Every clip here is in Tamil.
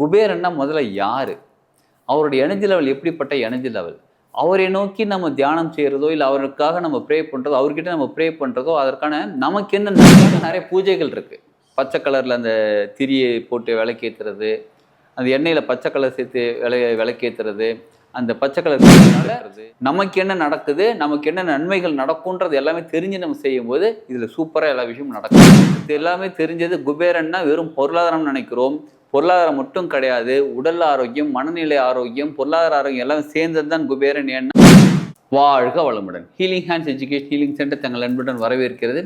குபேரன்னா முதல்ல யார்? அவருடைய எனர்ஜி லெவல் எப்படிப்பட்ட எனர்ஜி லெவல்? அவரை நோக்கி நம்ம தியானம் செய்கிறதோ இல்லை அவருக்காக நம்ம ப்ரே பண்ணுறதோ அவர்கிட்ட நம்ம ப்ரே பண்ணுறதோ அதற்கான நமக்கு என்ன நிறைய பூஜைகள் இருக்குது பச்சை கலரில் அந்த திரியை போட்டு விளக்கேத்துறது அந்த எண்ணெயில் பச்சை கலர் சேர்த்து விளை விளக்கேத்துறது அந்த பச்சை கலர் நமக்கு என்ன நடக்குது நமக்கு என்ன நன்மைகள் நடக்கும்ன்றது எல்லாமே தெரிஞ்சு நம்ம செய்யும்போது இதில் சூப்பராக எல்லா விஷயமும் நடக்கும். இது எல்லாமே தெரிஞ்சது குபேரன்னா வெறும் பொருளாதாரம் நினைக்கிறோம். பொருளாதாரம் மட்டும் கிடையாது உடல் ஆரோக்கியம் மனநிலை ஆரோக்கியம் பொருளாதார ஆரோக்கியம் எல்லாம் சேர்ந்தது தான் குபேரன் என்ன வாழ்க வளமுடன். Healing hands education healing centre தங்கள் அன்புடன் வரவேற்கிறது.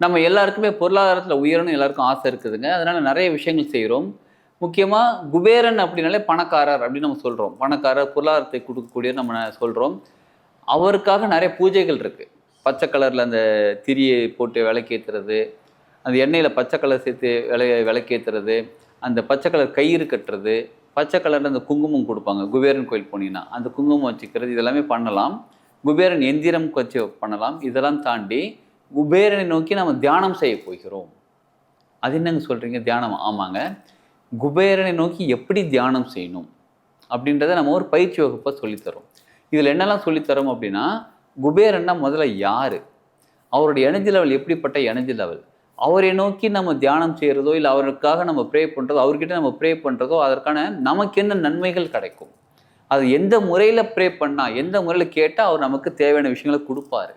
நம்ம எல்லாருக்குமே பொருளாதாரத்தில் உயரணும் எல்லாருக்கும் ஆசை இருக்குதுங்க. அதனால நிறைய விஷயங்கள் செய்கிறோம் முக்கியமாக குபேரன் அப்படின்னாலே பணக்காரர் அப்படின்னு நம்ம சொல்கிறோம் பணக்காரர் பொருளாதாரத்தை கொடுக்கக்கூடிய நம்ம சொல்கிறோம் அவருக்காக நிறைய பூஜைகள் இருக்குது பச்சை கலரில் அந்த திரியை போட்டு விளக்கேற்றுறது அந்த எண்ணெயில் பச்சை கலர் சேர்த்து விளை விளக்கேற்றுறது அந்த பச்சை கலர் கயிறு கட்டுறது பச்சை கலரில் அந்த குங்குமம் கொடுப்பாங்க. குபேரன் கோயில் போனீங்கன்னா அந்த குங்குமம் வச்சுக்கிறது இதெல்லாமே பண்ணலாம். குபேரன் எந்திரம் வச்சு பண்ணலாம். இதெல்லாம் தாண்டி குபேரனை நோக்கி நம்ம தியானம் செய்ய போகிறோம். அது என்னங்க சொல்கிறீங்க தியானம். ஆமாங்க. குபேரனை நோக்கி எப்படி தியானம் செய்யணும்? அப்படின்றத நம்ம ஒரு பயிற்சி வகுப்பாக சொல்லித்தரோம். இதில் என்னெல்லாம் சொல்லித்தரோம் அப்படின்னா குபேரன்னா முதல்ல யார்? அவருடைய எனர்ஜி லெவல் எப்படிப்பட்ட எனர்ஜி லெவல்? அவரை நோக்கி நம்ம தியானம் செய்கிறதோ இல்லை அவருக்காக நம்ம ப்ரே பண்ணுறதோ அவர்கிட்ட நம்ம ப்ரே பண்ணுறதோ அதற்கான நமக்கு என்ன நன்மைகள் கிடைக்கும்? அது எந்த முறையில் ப்ரே பண்ணால் எந்த முறையில் கேட்டால் அவர் நமக்கு தேவையான விஷயங்களை கொடுப்பாரு.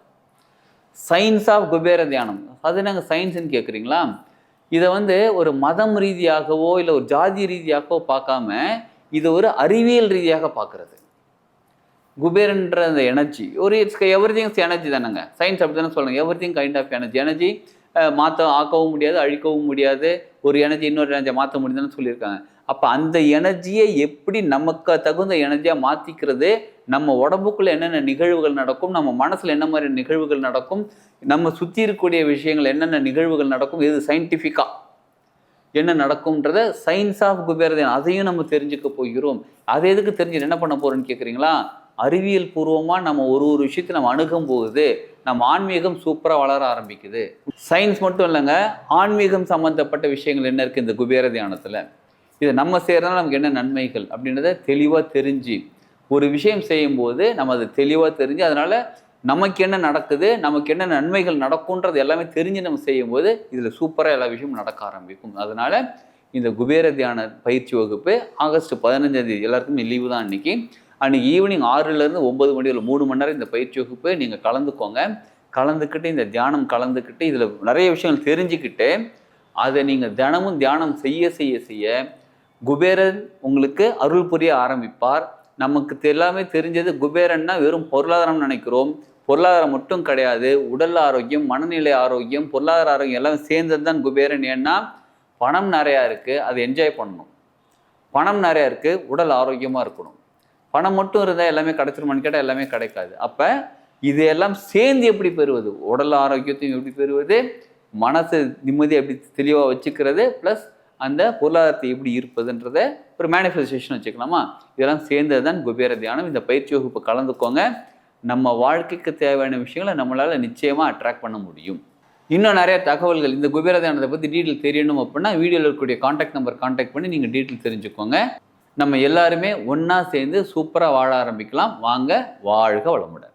சயின்ஸ் ஆஃப் குபேர தியானம். அது நாங்கள் சயின்ஸ்னு கேட்குறீங்களா இதை வந்து ஒரு மதம் ரீதியாகவோ இல்லை ஒரு ஜாதி ரீதியாகவோ பார்க்காம இது ஒரு அறிவியல் ரீதியாக பார்க்கறது. குபேரன்ற அந்த எனர்ஜி ஒரு இட்ஸ் எவ்ரி திங்ஸ் எனர்ஜி தானேங்க. சயின்ஸ் அப்படி தானே சொல்லுங்கள் everything kind of energy energy மாற்ற ஆக்கவும் முடியாது அழிக்கவும் முடியாது. ஒரு எனர்ஜி இன்னொரு எனர்ஜியை மாற்ற முடியுதுன்னு சொல்லியிருக்காங்க. அப்போ அந்த எனர்ஜியை எப்படி நமக்கு தகுந்த எனர்ஜியாக மாற்றிக்கிறது நம்ம உடம்புக்குள்ள என்னென்ன நிகழ்வுகள் நடக்கும்? நம்ம மனசில் என்ன மாதிரி நிகழ்வுகள் நடக்கும்? நம்ம சுற்றி இருக்கக்கூடிய விஷயங்கள் என்னென்ன நிகழ்வுகள் நடக்கும்? இது சயின்டிஃபிக்காக என்ன நடக்கும்ன்றத சயின்ஸ் ஆஃப் குபேரதன் அதையும் நம்ம தெரிஞ்சுக்க போகிறோம். அதை எதுக்கு தெரிஞ்சு என்ன பண்ண போறோம்னு கேட்குறீங்களா அறிவியல் பூர்வமாக நம்ம ஒரு ஒரு விஷயத்தை நம்ம அணுகும் போகுது நம்ம ஆன்மீகம் சூப்பராக வளர ஆரம்பிக்குது. சயின்ஸ் மட்டும் இல்லைங்க ஆன்மீகம் சம்மந்தப்பட்ட விஷயங்கள் என்ன இருக்குது இந்த குபேர தியானத்தில்? இதை நம்ம செய்கிறதுனால நமக்கு என்ன நன்மைகள் அப்படின்றத தெளிவாக தெரிஞ்சு ஒரு விஷயம் செய்யும்போது நம்ம அதை தெளிவாக தெரிஞ்சு அதனால் நமக்கு என்ன நடக்குது நமக்கு என்ன நன்மைகள் நடக்கும்ன்றது எல்லாமே தெரிஞ்சு நம்ம செய்யும்போது இதில் சூப்பராக எல்லா விஷயமும் நடக்க ஆரம்பிக்கும். அதனால் இந்த குபேர தியான பயிற்சி வகுப்பு ஆகஸ்ட் பதினஞ்சாம் தேதி எல்லாருக்குமே லீவு தான் அன்றைக்கி அன்றைக்கி ஈவினிங் ஆறுலேருந்து ஒம்பது மணி இல்லை மூணு மணி நேரம் இந்த பயிற்சி வகுப்பு நீங்கள் கலந்துக்கோங்க. கலந்துக்கிட்டு இந்த தியானம் கலந்துக்கிட்டு இதில் நிறைய விஷயங்கள் தெரிஞ்சுக்கிட்டு அதை நீங்கள் தினமும் தியானம் செய்ய செய்ய செய்ய குபேரன் உங்களுக்கு அருள் புரிய ஆரம்பிப்பார். நமக்கு எல்லாமே தெரிஞ்சது குபேரன்னா வெறும் பொருளாதாரம் நினைக்கிறோம். பொருளாதாரம் மட்டும் கிடையாது. உடல் ஆரோக்கியம் மனநிலை ஆரோக்கியம் பொருளாதார ஆரோக்கியம் எல்லாம் சேர்ந்தது தான் குபேரன். ஏன்னா பணம் நிறையா இருக்குது அதை என்ஜாய் பண்ணணும். பணம் நிறையா இருக்குது உடல் ஆரோக்கியமாக இருக்கணும். பணம் மட்டும் இருந்தால் எல்லாமே கிடைச்சிருமான்னு கேட்டால் எல்லாமே கிடைக்காது. அப்போ இதையெல்லாம் சேர்ந்து எப்படி பெறுவது? உடல் ஆரோக்கியத்தையும் எப்படி பெறுவது? மனசு நிம்மதியை எப்படி தெளிவாக வச்சுக்கிறது? ப்ளஸ் அந்த பொருளாதாரத்தை எப்படி இருப்பதுன்றத ஒரு மேனிஃபெஸ்டேஷன் வச்சுக்கலாமா? இதெல்லாம் சேர்ந்தது தான் குபேர தியானம். இந்த பயிற்சி வகுப்பு கலந்துக்கோங்க. நம்ம வாழ்க்கைக்கு தேவையான விஷயங்களை நம்மளால் நிச்சயமாக அட்ராக்ட் பண்ண முடியும். இன்னும் நிறைய தகவல்கள். இந்த குபேர தியானத்தை பற்றி டீட்டெயில் தெரியணும் அப்படின்னா வீடியோவில் இருக்கக்கூடிய காண்டாக்ட் நம்பர் காண்டாக்ட் பண்ணி நீங்கள் டீட்டெயில் தெரிஞ்சுக்கோங்க. நம்ம எல்லாருமே ஒன்றா சேர்ந்து சூப்பராக வாழ ஆரம்பிக்கலாம். வாங்க வாழ்க வளமுடன்.